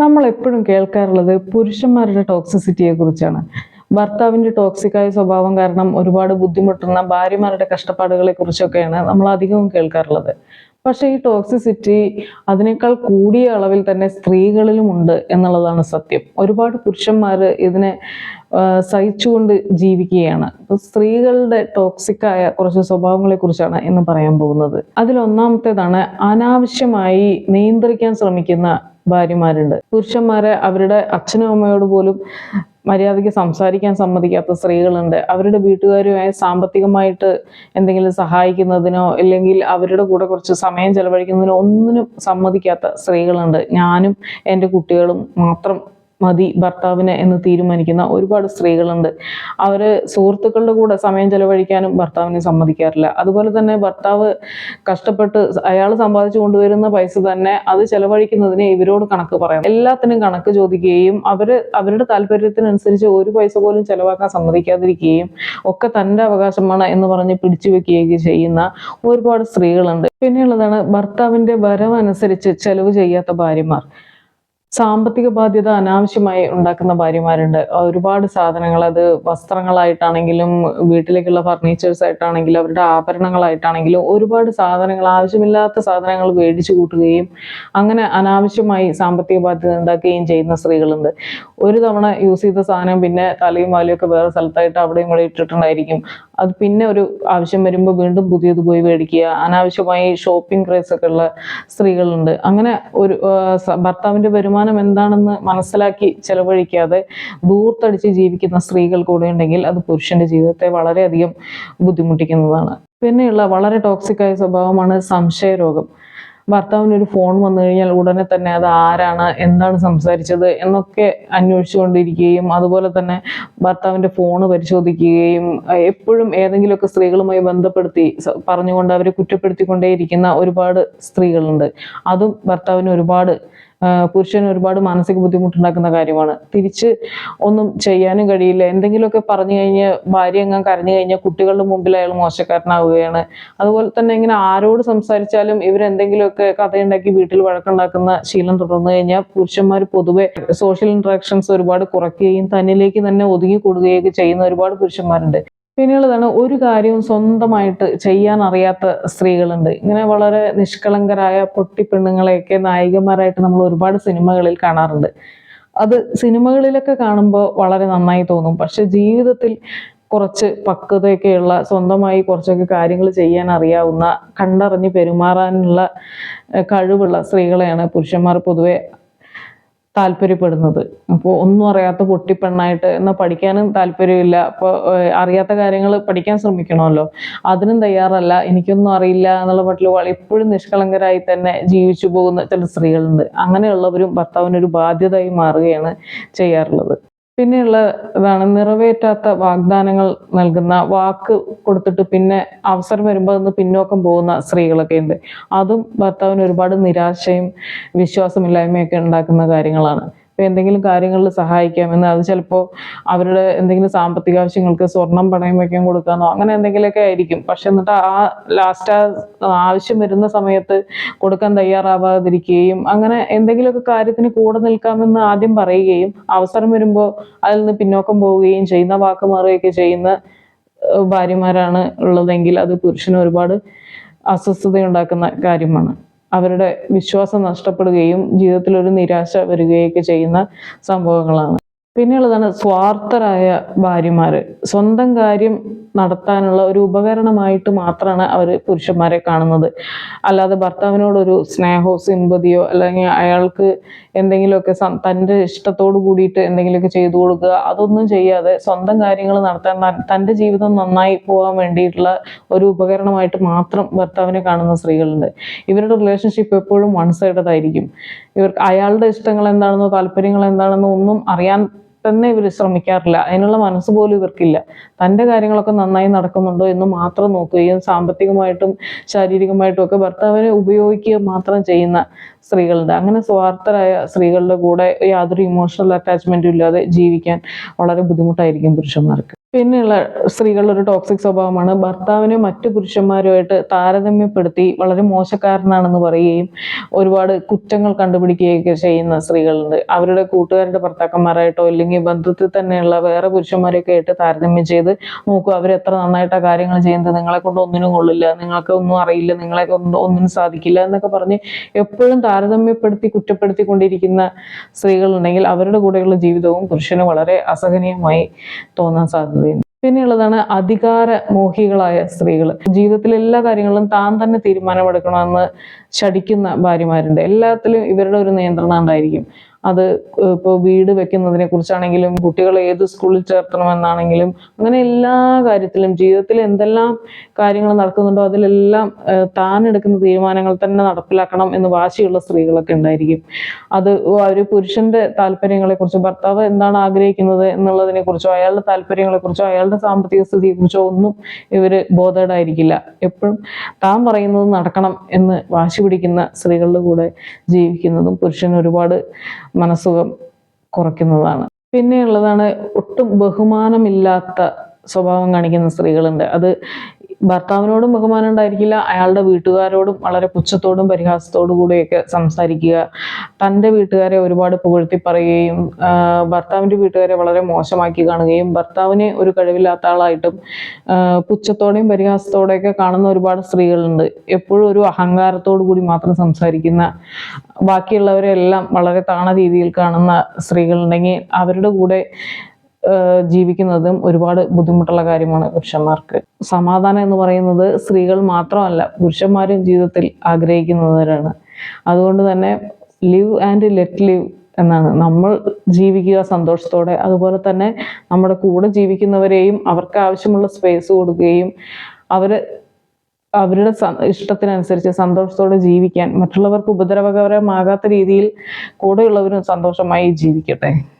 നമ്മൾ എപ്പോഴും കേൾക്കാറുള്ളത് പുരുഷന്മാരുടെ ടോക്സിസിറ്റിയെ കുറിച്ചാണ് ഭർത്താവിന്റെ ടോക്സിക്കായ സ്വഭാവം കാരണം ഒരുപാട് ബുദ്ധിമുട്ടുന്ന ഭാര്യമാരുടെ കഷ്ടപ്പാടുകളെ കുറിച്ചൊക്കെയാണ് നമ്മൾ അധികവും കേൾക്കാറുള്ളത്. പക്ഷേ ഈ ടോക്സിസിറ്റി അതിനേക്കാൾ കൂടിയ അളവിൽ തന്നെ സ്ത്രീകളിലും ഉണ്ട് എന്നുള്ളതാണ് സത്യം. ഒരുപാട് പുരുഷന്മാർ ഇതിനെ സഹിച്ചുകൊണ്ട് ജീവിക്കുകയാണ്. സ്ത്രീകളുടെ ടോക്സിക്കായ കുറച്ച് സ്വഭാവങ്ങളെ കുറിച്ചാണ് ഇന്ന് പറയാൻ പോകുന്നത്. അതിലൊന്നാമത്തേതാണ് അനാവശ്യമായി നിയന്ത്രിക്കാൻ ശ്രമിക്കുന്ന ഭാര്യമാരുണ്ട്. പുരുഷന്മാരെ അവരുടെ അച്ഛനും അമ്മയോട് പോലും മര്യാദയ്ക്ക് സംസാരിക്കാൻ സമ്മതിക്കാത്ത സ്ത്രീകളുണ്ട്. അവരുടെ വീട്ടുകാരുമായി സാമ്പത്തികമായിട്ട് എന്തെങ്കിലും സഹായിക്കുന്നതിനോ അല്ലെങ്കിൽ അവരുടെ കൂടെ കുറച്ച് സമയം ചെലവഴിക്കുന്നതിനോ ഒന്നിനും സമ്മതിക്കാത്ത സ്ത്രീകളുണ്ട്. ഞാനും എന്റെ കുട്ടികളും മാത്രം മതി ഭർത്താവിന് എന്ന് തീരുമാനിക്കുന്ന ഒരുപാട് സ്ത്രീകളുണ്ട്. അവർ സുഹൃത്തുക്കളുടെ കൂടെ സമയം ചെലവഴിക്കാനും ഭർത്താവിനെ സമ്മതിക്കാറില്ല. അതുപോലെ തന്നെ ഭർത്താവ് കഷ്ടപ്പെട്ട് അയാൾ സമ്പാദിച്ചു കൊണ്ടുവരുന്ന പൈസ തന്നെ അത് ചെലവഴിക്കുന്നതിന് ഇവരോട് കണക്ക് പറയാം. എല്ലാത്തിനും കണക്ക് ചോദിക്കുകയും അവർ അവരുടെ താല്പര്യത്തിനനുസരിച്ച് ഒരു പൈസ പോലും ചെലവാക്കാൻ സമ്മതിക്കാതിരിക്കുകയും ഒക്കെ തന്റെ അവകാശമാണ് എന്ന് പറഞ്ഞ് പിടിച്ചു വെക്കുകയൊക്കെ ചെയ്യുന്ന ഒരുപാട് സ്ത്രീകളുണ്ട്. പിന്നെയുള്ളതാണ് ഭർത്താവിന്റെ വരവനുസരിച്ച് ചെലവ് ചെയ്യാത്ത ഭാര്യമാർ. സാമ്പത്തിക ബാധ്യത അനാവശ്യമായി ഉണ്ടാക്കുന്ന ഭാര്യമാരുണ്ട്. ഒരുപാട് സാധനങ്ങൾ അത് വസ്ത്രങ്ങളായിട്ടാണെങ്കിലും വീട്ടിലേക്കുള്ള ഫർണിച്ചേഴ്സ് ആയിട്ടാണെങ്കിലും അവരുടെ ആഭരണങ്ങളായിട്ടാണെങ്കിലും ഒരുപാട് സാധനങ്ങൾ ആവശ്യമില്ലാത്ത സാധനങ്ങൾ മേടിച്ചു കൂട്ടുകയും അങ്ങനെ അനാവശ്യമായി സാമ്പത്തിക ബാധ്യത ഉണ്ടാക്കുകയും ചെയ്യുന്ന സ്ത്രീകളുണ്ട്. ഒരു തവണ യൂസ് ചെയ്ത സാധനം പിന്നെ തലയും വാലും ഒക്കെ വേറെ സ്ഥലത്തായിട്ട് അവിടെയും ഇവിടെ ഇട്ടിട്ടുണ്ടായിരിക്കും. അത് പിന്നെ ഒരു ആവശ്യം വരുമ്പോൾ വീണ്ടും പുതിയത് പോയി മേടിക്കുക. അനാവശ്യമായി ഷോപ്പിംഗ് ക്രേസ് ഒക്കെ ഉള്ള സ്ത്രീകളുണ്ട്. അങ്ങനെ ഒരു ഭർത്താവിന്റെ വരുമാനം എന്താണെന്ന് മനസ്സിലാക്കി ചെലവഴിക്കാതെ ദൂർത്തടിച്ച് ജീവിക്കുന്ന സ്ത്രീകൾ കൂടെ ഉണ്ടെങ്കിൽ അത് പുരുഷന്റെ ജീവിതത്തെ വളരെയധികം ബുദ്ധിമുട്ടിക്കുന്നതാണ്. പിന്നെയുള്ള വളരെ ടോക്സിക് ആയ സ്വഭാവമാണ് സംശയരോഗം. ഭർത്താവിന് ഒരു ഫോൺ വന്നു കഴിഞ്ഞാൽ ഉടനെ തന്നെ അത് ആരാണ് എന്താണ് സംസാരിച്ചത് എന്നൊക്കെ അന്വേഷിച്ചുകൊണ്ടിരിക്കുകയും അതുപോലെ തന്നെ ഭർത്താവിന്റെ ഫോൺ പരിശോധിക്കുകയും എപ്പോഴും ഏതെങ്കിലുമൊക്കെ സ്ത്രീകളുമായി ബന്ധപ്പെടുത്തി പറഞ്ഞുകൊണ്ട് അവരെ കുറ്റപ്പെടുത്തിക്കൊണ്ടേയിരിക്കുന്ന ഒരുപാട് സ്ത്രീകളുണ്ട്. അതും ഭർത്താവിന് ഒരുപാട് പുരുഷന് ഒരുപാട് മാനസിക ബുദ്ധിമുട്ടുണ്ടാക്കുന്ന കാര്യമാണ്. തിരിച്ച് ഒന്നും ചെയ്യാനും കഴിയില്ല. എന്തെങ്കിലുമൊക്കെ പറഞ്ഞു കഴിഞ്ഞ് ഭാര്യ എങ്ങാൻ കരഞ്ഞു കഴിഞ്ഞാൽ കുട്ടികളുടെ മുമ്പിൽ അയാൾ മോശക്കാരനാവുകയാണ്. അതുപോലെ തന്നെ ഇങ്ങനെ ആരോട് സംസാരിച്ചാലും ഇവരെന്തെങ്കിലുമൊക്കെ കഥയുണ്ടാക്കി വീട്ടിൽ വഴക്കുണ്ടാക്കുന്ന ശീലം തുടർന്നു കഴിഞ്ഞാൽ പുരുഷന്മാർ പൊതുവെ സോഷ്യൽ ഇൻട്രാക്ഷൻസ് ഒരുപാട് കുറയ്ക്കുകയും തന്നിലേക്ക് തന്നെ ഒതുങ്ങി കൂടുകയൊക്കെ ചെയ്യുന്ന ഒരുപാട് പുരുഷന്മാരുണ്ട്. പിന്നെയുള്ളതാണ് ഒരു കാര്യവും സ്വന്തമായിട്ട് ചെയ്യാൻ അറിയാത്ത സ്ത്രീകളുണ്ട്. ഇങ്ങനെ വളരെ നിഷ്കളങ്കരായ പൊട്ടിപ്പെണ്ണുങ്ങളെയൊക്കെ നായികമാരായിട്ട് നമ്മൾ ഒരുപാട് സിനിമകളിൽ കാണാറുണ്ട്. അത് സിനിമകളിലൊക്കെ കാണുമ്പോൾ വളരെ നന്നായി തോന്നും. പക്ഷെ ജീവിതത്തിൽ കുറച്ച് പക്വതയൊക്കെയുള്ള സ്വന്തമായി കുറച്ചൊക്കെ കാര്യങ്ങൾ ചെയ്യാൻ അറിയാവുന്ന കണ്ടറിഞ്ഞ് പെരുമാറാനുള്ള കഴിവുള്ള സ്ത്രീകളെയാണ് പുരുഷന്മാർ പൊതുവെ താല്പര്യപ്പെടുന്നത്. അപ്പോൾ ഒന്നും അറിയാത്ത പൊട്ടിപ്പെണ്ണായിട്ട് എന്നാൽ പഠിക്കാനും താല്പര്യമില്ല. അപ്പോൾ അറിയാത്ത കാര്യങ്ങൾ പഠിക്കാൻ ശ്രമിക്കണമല്ലോ. അതിനും തയ്യാറല്ല. എനിക്കൊന്നും അറിയില്ല എന്നുള്ള പട്ടിൽ എപ്പോഴും നിഷ്കളങ്കരായി തന്നെ ജീവിച്ചു പോകുന്ന ചില സ്ത്രീകളുണ്ട്. അങ്ങനെയുള്ളവരും ഭർത്താവിനൊരു ബാധ്യതയായി മാറുകയാണ് ചെയ്യാറുള്ളത്. പിന്നെയുള്ള ഇതാണ് നിറവേറ്റാത്ത വാഗ്ദാനങ്ങൾ നൽകുന്ന വാക്ക് കൊടുത്തിട്ട് പിന്നെ അവസരം വരുമ്പോൾ ഒന്ന് പിന്നോക്കം പോകുന്ന സ്ത്രീകളൊക്കെ ഉണ്ട്. അതും ഭർത്താവിന് ഒരുപാട് നിരാശയും വിശ്വാസമില്ലായ്മയൊക്കെ ഉണ്ടാക്കുന്ന കാര്യങ്ങളാണ്. എന്തെങ്കിലും കാര്യങ്ങളിൽ സഹായിക്കാമെന്ന് അത് ചിലപ്പോൾ അവരുടെ എന്തെങ്കിലും സാമ്പത്തിക ആവശ്യങ്ങൾക്ക് സ്വർണം പണയം വയ്ക്കാൻ കൊടുക്കാനോ അങ്ങനെ എന്തെങ്കിലുമൊക്കെ ആയിരിക്കും. പക്ഷെ എന്നിട്ട് ആ ലാസ്റ്റ് ആവശ്യം വരുന്ന സമയത്ത് കൊടുക്കാൻ തയ്യാറാവാതിരിക്കുകയും അങ്ങനെ എന്തെങ്കിലുമൊക്കെ കാര്യത്തിന് കൂടെ നിൽക്കാമെന്ന് ആദ്യം പറയുകയും അവസരം വരുമ്പോൾ അതിൽ നിന്ന് പിന്നോക്കം പോവുകയും ചെയ്യുന്ന വാക്ക് മാറുകയൊക്കെ ചെയ്യുന്ന ഭാര്യമാരാണ് ഉള്ളതെങ്കിൽ അത് പുരുഷന് ഒരുപാട് അസ്വസ്ഥതയുണ്ടാക്കുന്ന കാര്യമാണ്. അവരുടെ വിശ്വാസം നഷ്ടപ്പെടുകയും ജീവിതത്തിൽ ഒരു നിരാശ വരികയൊക്കെ ചെയ്യുന്ന സംഭവങ്ങളാണ്. പിന്നെയുള്ളതാണ് സ്വാർത്ഥരായ ഭാര്യമാർ സ്വന്തം കാര്യം നടത്താനുള്ള ഒരു ഉപകരണമായിട്ട് മാത്രമാണ് അവർ പുരുഷന്മാരെ കാണുന്നത്. അല്ലാതെ ഭർത്താവിനോടൊരു സ്നേഹമോ സിമ്പതിയോ അല്ലെങ്കിൽ അയാൾക്ക് എന്തെങ്കിലുമൊക്കെ തന്റെ ഇഷ്ടത്തോട് കൂടിയിട്ട് എന്തെങ്കിലുമൊക്കെ ചെയ്തു കൊടുക്കുക അതൊന്നും ചെയ്യാതെ സ്വന്തം കാര്യങ്ങൾ നടത്താൻ തന്റെ ജീവിതം നന്നായി പോകാൻ വേണ്ടിയിട്ടുള്ള ഒരു ഉപകരണമായിട്ട് മാത്രം ഭർത്താവിനെ കാണുന്ന സ്ത്രീകളുണ്ട്. ഇവരുടെ റിലേഷൻഷിപ്പ് എപ്പോഴും വൺ സൈഡഡ് ആയിരിക്കും. ഇവർക്ക് അയാളുടെ ഇഷ്ടങ്ങൾ എന്താണെന്നോ താല്പര്യങ്ങൾ എന്താണെന്നോ ഒന്നും അറിയാൻ തന്നെ ഇവർ ശ്രമിക്കാറില്ല. അതിനുള്ള മനസ്സ് പോലും ഇവർക്കില്ല. തന്റെ കാര്യങ്ങളൊക്കെ നന്നായി നടക്കുന്നുണ്ടോ എന്ന് മാത്രം നോക്കുകയും സാമ്പത്തികമായിട്ടും ശാരീരികമായിട്ടും ഒക്കെ ഭർത്താവിനെ ഉപയോഗിക്കുക മാത്രം ചെയ്യുന്ന സ്ത്രീകളുണ്ട്. അങ്ങനെ സ്വാർത്ഥരായ സ്ത്രീകളുടെ കൂടെ യാതൊരു ഇമോഷണൽ അറ്റാച്ച്മെന്റും ഇല്ലാതെ ജീവിക്കാൻ വളരെ ബുദ്ധിമുട്ടായിരിക്കും പുരുഷന്മാർക്ക്. പിന്നെയുള്ള സ്ത്രീകളുടെ ഒരു ടോക്സിക് സ്വഭാവമാണ്. ഭർത്താവിനെ മറ്റു പുരുഷന്മാരുമായിട്ട് താരതമ്യപ്പെടുത്തി വളരെ മോശക്കാരനാണെന്ന് പറയുകയും ഒരുപാട് കുറ്റങ്ങൾ കണ്ടുപിടിക്കുകയൊക്കെ ചെയ്യുന്ന സ്ത്രീകളുണ്ട്. അവരുടെ കൂട്ടുകാരുടെ ഭർത്താക്കന്മാരായിട്ടോ അല്ലെങ്കിൽ ബന്ധത്തിൽ തന്നെയുള്ള വേറെ പുരുഷന്മാരെയൊക്കെ ആയിട്ട് താരതമ്യം ചെയ്ത് നോക്കൂ അവർ എത്ര നന്നായിട്ടാണ് കാര്യങ്ങൾ ചെയ്യുന്നത്? നിങ്ങളെ കൊണ്ട് ഒന്നിനും കൊള്ളില്ല. നിങ്ങൾക്ക് ഒന്നും അറിയില്ല. നിങ്ങളെ കൊണ്ട് ഒന്നിനും സാധിക്കില്ല എന്നൊക്കെ പറഞ്ഞ് എപ്പോഴും താരതമ്യപ്പെടുത്തി കുറ്റപ്പെടുത്തിക്കൊണ്ടിരിക്കുന്ന സ്ത്രീകളുണ്ടെങ്കിൽ അവരുടെ കൂടെയുള്ള ജീവിതവും പുരുഷന് വളരെ അസഹനീയമായി തോന്നാൻ സാധ്യതയുണ്ട്. പിന്നെയുള്ളതാണ് അധികാര മോഹികളായ സ്ത്രീകൾ ജീവിതത്തിലെ എല്ലാ കാര്യങ്ങളും താൻ തന്നെ തീരുമാനമെടുക്കണമെന്ന് ശടിക്കുന്ന ഭാര്യമാരുണ്ട്. എല്ലാത്തിലും ഇവരുടെ ഒരു നിയന്ത്രണം ഉണ്ടായിരിക്കും. അത് ഇപ്പോൾ വീട് വെക്കുന്നതിനെ കുറിച്ചാണെങ്കിലും കുട്ടികളെ ഏത് സ്കൂളിൽ ചേർത്തണമെന്നാണെങ്കിലും അങ്ങനെ എല്ലാ കാര്യത്തിലും ജീവിതത്തിൽ എന്തെല്ലാം കാര്യങ്ങൾ നടക്കുന്നുണ്ടോ അതിലെല്ലാം താൻ എടുക്കുന്ന തീരുമാനങ്ങൾ തന്നെ നടപ്പിലാക്കണം എന്ന് വാശിയുള്ള സ്ത്രീകളൊക്കെ ഉണ്ടായിരിക്കും. അത് ഒരു പുരുഷന്റെ താല്പര്യങ്ങളെ കുറിച്ചും ഭർത്താവ് എന്താണ് ആഗ്രഹിക്കുന്നത് എന്നുള്ളതിനെ കുറിച്ചോ അയാളുടെ താല്പര്യങ്ങളെ കുറിച്ചോ അയാളുടെ സാമ്പത്തിക സ്ഥിതിയെ കുറിച്ചോ ഒന്നും ഇവർ ബോധേഡായിരിക്കില്ല എപ്പോഴും താൻ പറയുന്നത് നടക്കണം എന്ന് വാശി പിടിക്കുന്ന സ്ത്രീകളുടെ കൂടെ ജീവിക്കുന്നതും പുരുഷന് ഒരുപാട് മനസ്സുഖം കുറയ്ക്കുന്നതാണ്. പിന്നെയുള്ളതാണ് ഒട്ടും ബഹുമാനമില്ലാത്ത സ്വഭാവം കാണിക്കുന്ന സ്ത്രീകളുണ്ട്. അത് ഭർത്താവിനോടും ബഹുമാനം ഉണ്ടായിരിക്കില്ല. അയാളുടെ വീട്ടുകാരോടും വളരെ പുച്ഛത്തോടും പരിഹാസത്തോടു കൂടെയൊക്കെ സംസാരിക്കുക. തന്റെ വീട്ടുകാരെ ഒരുപാട് പുകഴ്ത്തി പറയുകയും ഭർത്താവിന്റെ വീട്ടുകാരെ വളരെ മോശമാക്കി കാണുകയും ഭർത്താവിനെ ഒരു കഴിവില്ലാത്ത ആളായിട്ടും പുച്ഛത്തോടെയും പരിഹാസത്തോടെയൊക്കെ കാണുന്ന ഒരുപാട് സ്ത്രീകളുണ്ട്. എപ്പോഴും ഒരു അഹങ്കാരത്തോടു കൂടി മാത്രം സംസാരിക്കുന്ന ബാക്കിയുള്ളവരെല്ലാം വളരെ താണ രീതിയിൽ കാണുന്ന സ്ത്രീകളുണ്ടെങ്കിൽ അവരുടെ കൂടെ ജീവിക്കുന്നതും ഒരുപാട് ബുദ്ധിമുട്ടുള്ള കാര്യമാണ് പുരുഷന്മാർക്ക്. സമാധാനം എന്ന് പറയുന്നത് സ്ത്രീകൾ മാത്രമല്ല പുരുഷന്മാരും ജീവിതത്തിൽ ആഗ്രഹിക്കുന്നവരാണ്. അതുകൊണ്ട് തന്നെ ലിവ് ആൻഡ് ലെറ്റ് ലിവ് എന്നാണ്. നമ്മൾ ജീവിക്കുക സന്തോഷത്തോടെ അതുപോലെ തന്നെ നമ്മുടെ കൂടെ ജീവിക്കുന്നവരെയും അവർക്ക് ആവശ്യമുള്ള സ്പേസ് കൊടുക്കുകയും അവർ അവരുടെ ഇഷ്ടത്തിനനുസരിച്ച് സന്തോഷത്തോടെ ജീവിക്കാൻ മറ്റുള്ളവർക്ക് ഉപദ്രവകരമാകാത്ത രീതിയിൽ കൂടെയുള്ളവരും സന്തോഷമായി ജീവിക്കട്ടെ.